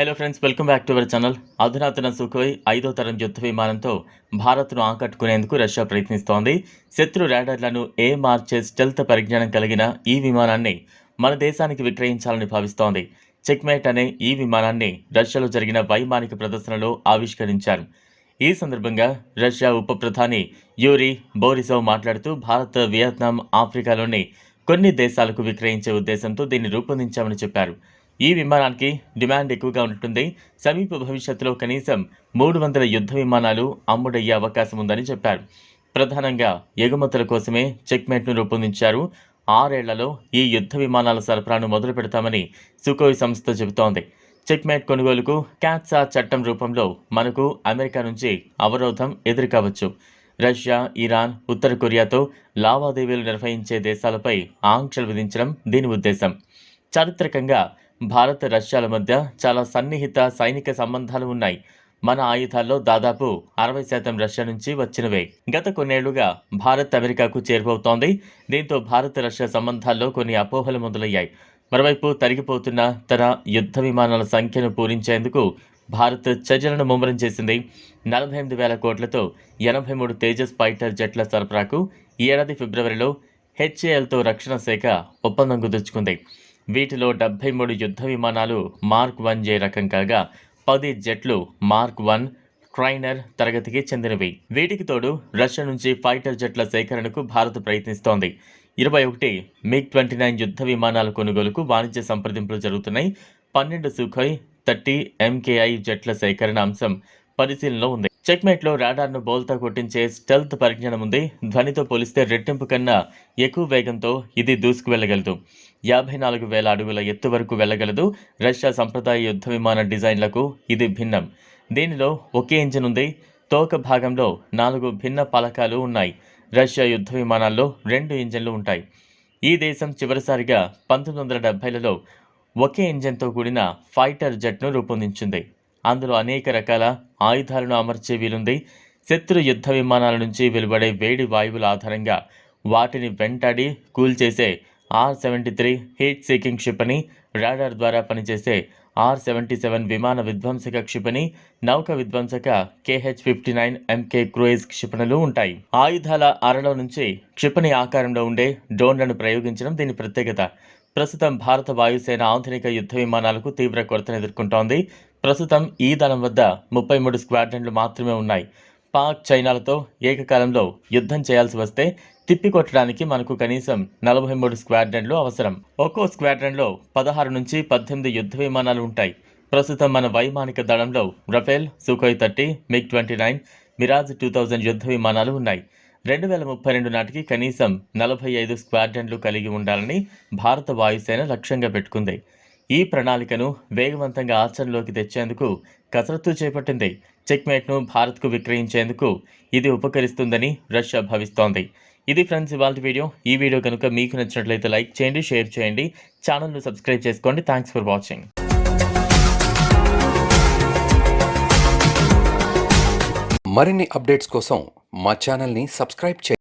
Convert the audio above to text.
Hello friends welcome back to our channel అధునాతన Sukhoi ఐదో తరం యుద్ధ విమానంతో భారత్ను ఆకట్టుకునేందుకు రష్యా ప్రయత్నిస్తోంది. శత్రు ర్యాడర్లను ఏ మార్చే స్టెల్త్ పరిజ్ఞానం కలిగిన ఈ విమానాన్ని మన దేశానికి విక్రయించాలని భావిస్తోంది. చెక్మేట్ అనే ఈ విమానాన్ని రష్యాలో జరిగిన వైమానిక ప్రదర్శనలో ఆవిష్కరించారు. ఈ సందర్భంగా రష్యా ఉప ప్రధాని యూరి బోరిసోవ్ మాట్లాడుతూ భారత్ వియత్నాం ఆఫ్రికాలోని కొన్ని దేశాలకు విక్రయించే ఉద్దేశంతో దీన్ని రూపొందించామని చెప్పారు. ఈ విమానానికి డిమాండ్ ఎక్కువగా ఉంటుంది సమీప భవిష్యత్తులో కనీసం మూడు వందల యుద్ధ విమానాలు అమ్ముడయ్యే అవకాశం ఉందని చెప్పారు. ప్రధానంగా ఎగుమతుల కోసమే చెక్మేట్ను రూపొందించారు. ఆరేళ్ళలో ఈ యుద్ధ విమానాల సరఫరాను మొదలు పెడతామని సుకోయ్ సంస్థ చెబుతోంది. చెక్మేట్ కొనుగోలుకు క్యాట్సా చట్టం రూపంలో మనకు అమెరికా నుంచి అవరోధం ఎదురుకావచ్చు. రష్యా ఇరాన్ ఉత్తర కొరియాతో లావాదేవీలు నిర్వహించే దేశాలపై ఆంక్షలు విధించడం దీని ఉద్దేశం. చారిత్రకంగా భారత్ రష్యాల మధ్య చాలా సన్నిహిత సైనిక సంబంధాలు ఉన్నాయి. మన ఆయుధాల్లో దాదాపు అరవై శాతం రష్యా నుంచి వచ్చినవే. గత కొన్నేళ్ళుగా భారత్ అమెరికాకు చేరువవుతోంది. దీంతో భారత్ రష్యా సంబంధాల్లో కొన్ని అపోహలు మొదలయ్యాయి. మరోవైపు తరిగిపోతున్న తన యుద్ధ విమానాల సంఖ్యను పూరించేందుకు భారత్ చర్యలను ముమ్మరం చేసింది. నలభై ఎనిమిది వేల కోట్లతో ఎనభై మూడు తేజస్ ఫైటర్ జెట్ల సరఫరాకు ఈ ఏడాది ఫిబ్రవరిలో హెచ్ఏఎల్తో రక్షణ శాఖ ఒప్పందం కుదుర్చుకుంది. వీటిలో డెబ్బై మూడు యుద్ధ విమానాలు మార్క్ వన్ జే రకం కాగా పది జెట్లు మార్క్ వన్ ట్రైనర్ తరగతికి చెందినవి. వీటికి తోడు రష్యా నుంచి ఫైటర్ జెట్ల సేకరణకు భారత్ ప్రయత్నిస్తోంది. ఇరవై ఒకటి మిగ్ ట్వంటీ నైన్ యుద్ధ విమానాల కొనుగోలుకు వాణిజ్య సంప్రదింపులు జరుగుతున్నాయి. పన్నెండు సుఖోయ్ థర్టీ ఎంకేఐ జెట్ల సేకరణ అంశం పరిశీలనలో ఉంది. చెక్మేట్లో రాడార్ను బోల్తా కొట్టించే స్టెల్త్ పరిజ్ఞానం ఉంది. ధ్వనితో పోలిస్తే రెట్టింపు కన్నా ఎక్కువ వేగంతో ఇది దూసుకు వెళ్ళగలదు యాభై నాలుగు వేల అడుగుల ఎత్తు వరకు వెళ్ళగలదు. రష్యా సంప్రదాయ యుద్ధ విమాన డిజైన్లకు ఇది భిన్నం. దీనిలో ఒకే ఇంజిన్ ఉంది. తోక భాగంలో నాలుగు భిన్న పలకాలు ఉన్నాయి. రష్యా యుద్ధ విమానాల్లో రెండు ఇంజన్లు ఉంటాయి. ఈ దేశం చివరిసారిగా పంతొమ్మిది వందల డెబ్బైలలో ఒకే ఇంజన్తో కూడిన ఫైటర్ జెట్ను రూపొందించింది. అందులో అనేక రకాల ఆయుధాలను అమర్చే వీలుంది. శత్రు యుద్ధ విమానాల నుంచి వెలువడే వేడి వాయువుల ఆధారంగా వాటిని వెంటాడి కూల్చేసే R seventy three heat seeking క్షిపణి రాడార్ ద్వారా పనిచేసే ఆర్ సెవెంటీ సెవెన్ విమాన విధ్వంసక క్షిపణి నౌక విధ్వంసక KH fifty nine MK cruise క్షిపణులు ఉంటాయి. ఆయుధాల అరలో నుంచి క్షిపణి ఆకారంలో ఉండే డ్రోన్లను ప్రయోగించడం దీని ప్రత్యేకత. ప్రస్తుతం భారత వాయుసేన ఆధునిక యుద్ధ విమానాలకు తీవ్ర కొరతను ఎదుర్కొంటోంది. ప్రస్తుతం ఈ దళం వద్ద ముప్పై మూడు స్క్వాడ్రన్లు మాత్రమే ఉన్నాయి. పాక్ చైనాలతో ఏకకాలంలో యుద్ధం చేయాల్సి వస్తే తిప్పికొట్టడానికి మనకు కనీసం నలభై మూడు స్క్వాడ్రన్లు అవసరం. ఒక్కో స్క్వాడ్రన్లో పదహారు నుంచి పద్దెనిమిది యుద్ధ విమానాలు ఉంటాయి. ప్రస్తుతం మన వైమానిక దళంలో Rafale Sukhoi thirty MiG twenty nine Mirage two thousand యుద్ధ విమానాలు ఉన్నాయి. రెండు వేల ముప్పై రెండు నాటికి కనీసం నలభై ఐదు స్క్వాడ్రన్లు కలిగి ఉండాలని భారత వాయుసేన లక్ష్యంగా పెట్టుకుంది. ఈ ప్రణాళికను వేగవంతంగా ఆచరణలోకి తెచ్చేందుకు కసరత్తు చేపట్టింది. చెక్మేట్ను భారత్కు విక్రయించేందుకు ఇది ఉపకరిస్తుందని రష్యా భావిస్తోంది. ఇది ఫ్రెండ్స్ ఇవాళ వీడియో. ఈ వీడియో కనుక మీకు నచ్చినట్లయితే లైక్ చేయండి షేర్ చేయండి. ఛానల్ను సబ్స్క్రైబ్ చేసుకోండి. Thanks for watching. మరిన్ని అప్డేట్స్ కోసం మా ఛానల్ని సబ్స్క్రైబ్ చేయండి.